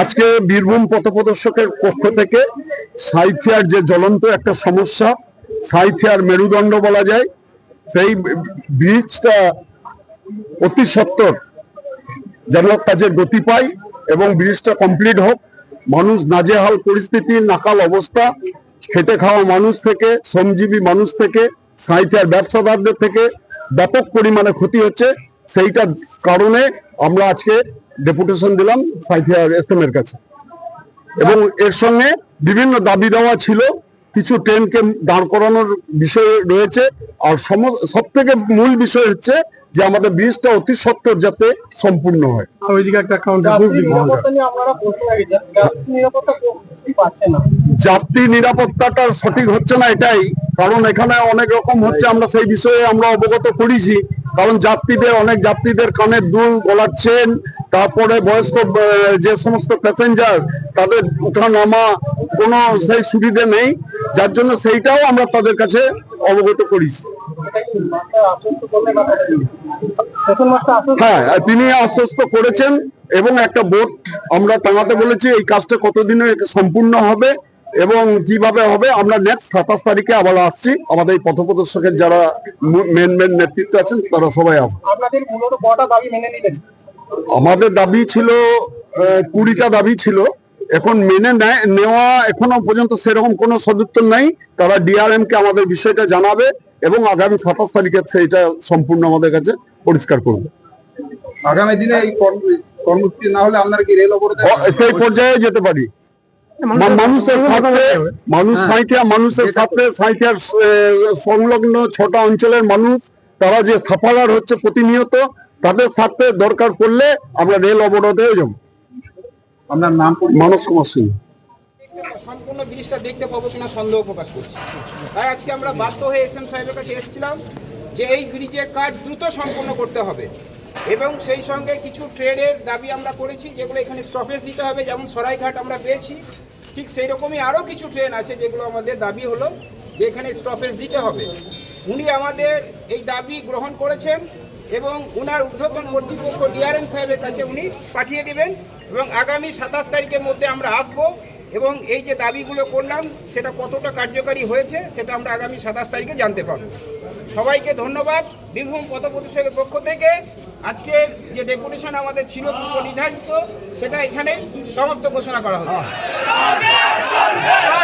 আজকে বীরভূম পথপ্রদর্শকের পক্ষ থেকে সাইথিয়ার যে জ্বলন্ত একটা সমস্যা, সাইথিয়ার মেরুদণ্ড বলা যায়, সেই ব্রিজটা অতি সত্তর যেন কাজের গতি পায় এবং ব্রিজটা কমপ্লিট হোক, মানুষ নাজেহাল পরিস্থিতি, নাকাল অবস্থা, খেটে খাওয়া মানুষ থেকে, শ্রমজীবী মানুষ থেকে, সাঁইথিয়ার ব্যবসাদারদের থেকে ব্যাপক পরিমাণে ক্ষতি হচ্ছে। সেইটার কারণে আমরা আজকে ডেপুটেশন দিলাম সাঁইথিয়ার এস এর কাছে। এবং এর সঙ্গে বিভিন্ন দাবি দেওয়া ছিল কিছু ট্রেনকে দাঁড় করানোর বিষয় রয়েছে। আর সব থেকে মূল বিষয় হচ্ছে যে আমাদের ব্রিজটা অতি সত্তর যাতে সম্পূর্ণ হয়। যাত্রী নিরাপত্তাটা সঠিক হচ্ছে না এটাই। কারণ এখানে অনেক রকম হচ্ছে আমরা সেই বিষয়ে আমরা অবগত করেছি। কারণ যাত্রীদের, অনেক যাত্রীদের কানে দুল গলার চেন তারপরে বয়স্ক যে সমস্ত প্যাসেঞ্জার তাদের উঠা নামা, কোনো সেই সুবিধে নেই। যার জন্য সেইটাও আমরা তাদের কাছে অবগত করেছি। হ্যাঁ তিনি আশ্বস্ত করেছেন এবং একটা বোট আমরা টাঙাতে বলেছি। এই কাজটা কতদিনে সম্পূর্ণ হবে। এবং কীভাবে হবে আমরা নেক্সট সাতাশ তারিখে আবার আসছি। আমাদের এই পথপ্রদর্শকের যারা মেন মেন নেতৃত্ব আছেন তারা সবাই আসবে। মেনে আমাদের দাবি ছিল কুড়িটা দাবি ছিল। এখন মেনে নেয়- নেওয়া এখনও পর্যন্ত সেরকম কোনো সদুত্তর নাই। তারা ডিআরএম কে আমাদের বিষয়টা জানাবে এবং আগামী সাতাশ তারিখে সেইটা সম্পূর্ণ আমাদের কাছে পরিষ্কার করবে। আগামী দিনে এই কর্ম- কর্মসূচি না হলে আপনারা কি রেল অবরোধ সেই পর্যায়ে যেতে পারি। মানুষের সাথে মানুষ সাঁইথিয়া মানুষের সাথে সাঁইথিয়ার সংলগ্ন ছটা অঞ্চলের মানুষ তারা যে সাফারার হচ্ছে প্রতিনিয়ত তাদের সাথে দরকার পড়লে আমরা রেল অবরোধে যাব। আপনার নাম? মানস কুমার সিং। সম্পূর্ণ ব্রিজটা দেখতে পাবো কিনা সন্দেহ প্রকাশ করছি। তাই আজকে আমরা বাধ্য হয়ে এস এম সাহেবের কাছে এসেছিলাম যে এই ব্রিজের কাজ দ্রুত সম্পন্ন করতে হবে। এবং সেই সঙ্গে কিছু ট্রেনের দাবি আমরা করেছি যেগুলো এখানে স্টপেজ দিতে হবে। যেমন সরাইঘাট আমরা পেয়েছি ঠিক সেই রকমই আরও কিছু ট্রেন আছে যেগুলো আমাদের দাবি হলো যে এখানে স্টপেজ দিতে হবে। উনি আমাদের এই দাবি গ্রহণ করেছেন এবং উনার ঊর্ধ্বতন কর্তৃপক্ষ ডিআরএম সাহেবের কাছে উনি পাঠিয়ে দেবেন এবং আগামী সাতাশ তারিখের মধ্যে আমরা আসব এবং এই যে দাবিগুলো করলাম, সেটা কতটা কার্যকারী হয়েছে সেটা আমরা আগামী সাতাশ তারিখে জানতে পারব। সবাইকে ধন্যবাদ। বীরভূম পথ প্রদর্শকের পক্ষ থেকে আজকে যে ডেপুটেশন আমাদের ছিল নির্ধারিত সেটা এখানে সমাপ্ত ঘোষণা করা হচ্ছে। চলবে চলবে